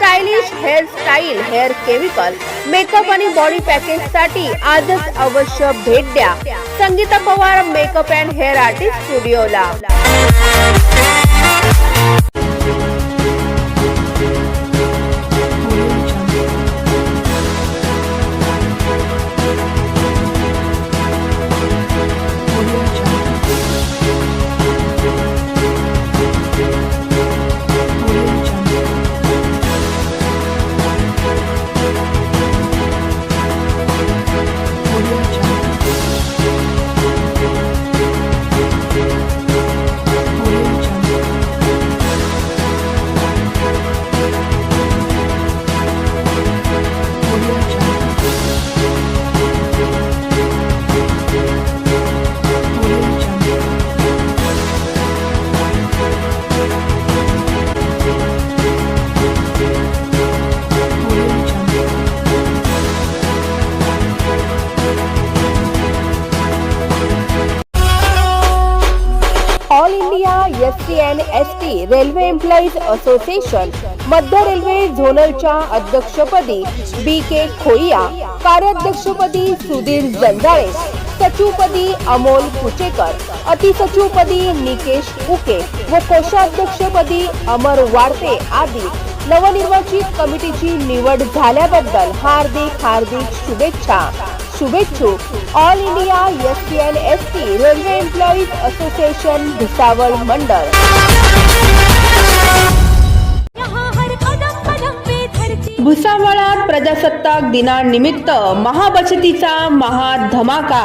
stylish hair style hair chemical makeup आणि body पॅकेजसाठी आजच अवश्य भेट द्या. Sangeeta Pawar makeup and hair artist स्टुडिओला. S T S T railway employees association मध्य रेल्वे झोनलच्या अध्यक्षपदी बी के खोईया कार्याध्यक्षपदी सुधीर जंजाळे सचिवपदी अमोल कुचेकर अतिसचिवपदी निकेश उके व कोषाध्यक्षपदी अमर वाडते आदी नवनिर्वाचित कमिटीची निवड झाल्याबद्दल हार्दिक हार्दिक शुभेच्छा. शुभेच्छुक all India S T N S T railway employees association Bhusawal मंडळ भुसावळात प्रजासत्ताक दिनानिमित्त महाबचतीचा महाधमाका.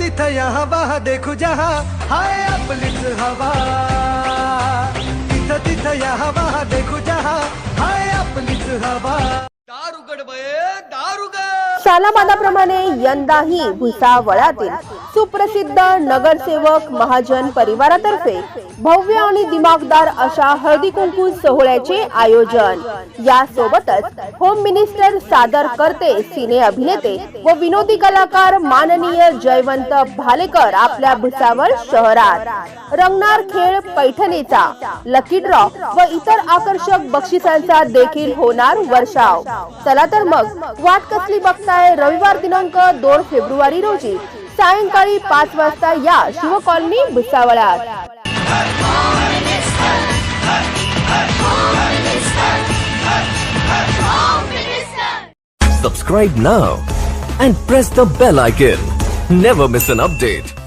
इथं तिथं यहाँ वहा देखू जहा. हाय आपलीच हवा. तिथं यहाँ वहा देखू जहा. हाय आपलीच हवा. दारुगड बये दारुगड. सालामानाप्रमाणे यंदाही भुसावळातील सुप्रसिद्ध नगरसेवक महाजन परिवारातर्फे भव्य आणि दिमागदार अशा हळदी कुंकू सोहळ्याचे आयोजन. यासोबतच होम मिनिस्टर सादर करते सिने अभिनेते व विनोदी कलाकार माननीय जयवंत भालेकर आपल्या भुसावळ शहरात. रंगणार खेळ पैठणीचा लकी ड्रॉ व इतर आकर्षक बक्षिसांचा देखील होणार वर्षाव. चला तर मग वाट कसली बघताय रविवार दिनांक दोन फेब्रुवारी रोजी? सायंकाळी पाच वाजता या शिव कॉलनी भुसावळात Subscribe now and press the bell icon. Never miss an update.